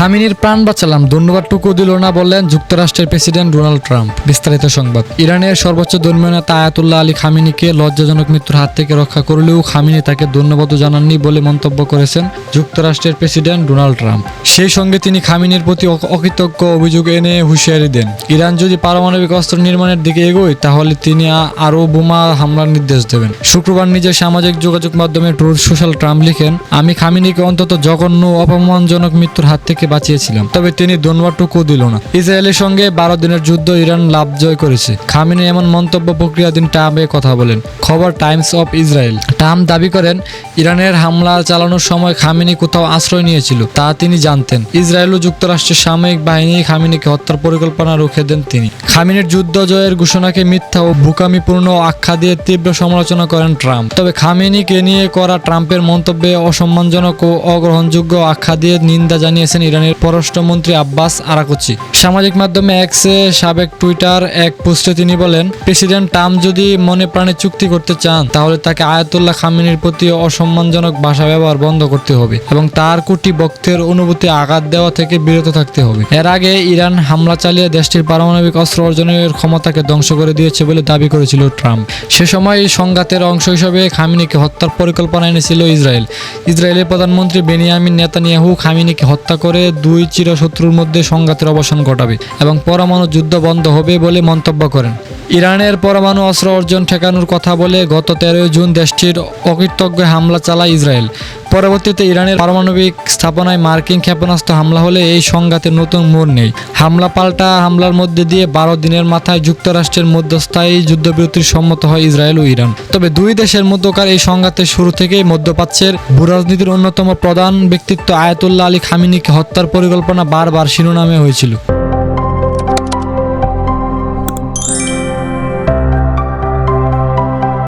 খামিনির প্রাণ বাঁচালাম। ধন্যবাদটুকু দিল না বললেন যুক্তরাষ্ট্রের প্রেসিডেন্ট ডোনাল্ড ট্রাম্প। বিস্তারিত সংবাদ। ইরানের সর্বোচ্চ ধর্মীয় নেতা আয়াতুল্লাহ আলী খামিনিকে লজ্জাজনক মৃত্যুর হাত থেকে রক্ষা করলেও খামিনি তাকে ধন্যবাদ জানাননি বলে মন্তব্য করেছেন যুক্তরাষ্ট্রের প্রেসিডেন্ট ডোনাল্ড ট্রাম্প। সেই সঙ্গে তিনি খামিনির প্রতি অকৃতজ্ঞ অভিযোগ এনে হুঁশিয়ারি দেন। ইরান যদি পারমাণবিক অস্ত্র নির্মাণের দিকে এগোয়, তাহলে তিনি আরও বোমা হামলার নির্দেশ দেবেন। শুক্রবার নিজের সামাজিক যোগাযোগ মাধ্যমে ট্রুথ সোশ্যাল ট্রাম্প লিখেন, আমি খামিনিকে অন্তত জঘন্য অপমানজনক মৃত্যুর হাত থেকে বাঁচিয়েছিলাম। তবে তিনি ধন্যবাদটুকু দিল না। ইসরায়েলের সঙ্গে বারো দিনের যুদ্ধ ইরান লাভ জয় করেছে। খামিনি এমন মন্তব্য প্রক্রিয়াধীন ট্রাম্পে কথা বলেন। খবর টাইমস অফ ইসরায়েল। ট্রাম্প দাবি করেন, ইরানের হামলা চালানোর সময় খামিনি কোথাও আশ্রয় নিয়েছিল, তা তিনি জানতেন। ইসরায়েল ও যুক্তরাষ্ট্রের সাময়িক বাহিনী খামিনিকে হত্যার পরিকল্পনা রুখে দেন তিনি। খামিনের যুদ্ধ জয়ের ঘোষণাকে মিথ্যা ও বুকামিপূর্ণ আখ্যা দিয়ে তীব্র সমালোচনা করেন ট্রাম্প। তবে খামিনিকে নিয়ে করা ট্রাম্পের মন্তব্যে অসম্মানজনক ও অগ্রহণযোগ্য আখ্যা দিয়ে নিন্দা জানিয়েছেন ইরানের পররাষ্ট্রমন্ত্রী আব্বাস আরাকুচি। সামাজিক মাধ্যমে এক্সে সাবেক টুইটার এক পোস্টে তিনি বলেন, প্রেসিডেন্ট ট্রাম্প যদি মনে প্রাণে চুক্তি করতে চান, তাহলে তাকে আয়াতুল্লাহ খামিনির প্রতি অসম্মানজনক ভাষা ব্যবহার বন্ধ করতে হবে এবং তার কোটি বক্তের অনুভূতি আঘাত দেওয়া থেকে বিরত থাকতে হবে। এর আগে ইরান হামলা চালিয়ে দেশটির পারমাণবিক অস্ত্র অর্জনের ক্ষমতাকে ধ্বংস করে দিয়েছে বলে দাবি করেছিল ট্রাম্প। সে সময় সংঘাতের অংশ হিসেবে খামিনিকে হত্যার পরিকল্পনা এনেছিল ইসরায়েল। ইসরায়েলের প্রধানমন্ত্রী বেনিয়ামিন নেতানিয়াহু খামিনিকে হত্যা করে দুই চিরশত্রুর মধ্যে সংঘাতের অবসান ঘটাবে এবং পরমাণু যুদ্ধ বন্ধ হবে বলে মন্তব্য করেন। ইরানের পরমাণু অস্ত্র অর্জন ঠেকানোর কথা বলে গত তেরোই জুন দেশটির অকৃতজ্ঞ হামলা চালায় ইসরায়েল। পরবর্তীতে ইরানের পারমাণবিক স্থাপনায় মার্কিন ক্ষেপণাস্ত্র হামলা হলে এই সংঘাতের নতুন মোড় নেই। হামলা পাল্টা হামলার মধ্যে দিয়ে বারো দিনের মাথায় যুক্তরাষ্ট্রের মধ্যস্থায়ী যুদ্ধবিরতির সম্মত হয় ইসরায়েল ও ইরান। তবে দুই দেশের মধ্যকার এই সংঘাতের শুরু থেকেই মধ্যপ্রাচ্যের ভূরাজনীতির অন্যতম প্রধান ব্যক্তিত্ব আয়াতুল্লাহ আলী খামিনিকে হত্যার পরিকল্পনা বারবার শিরোনামে হয়েছিল।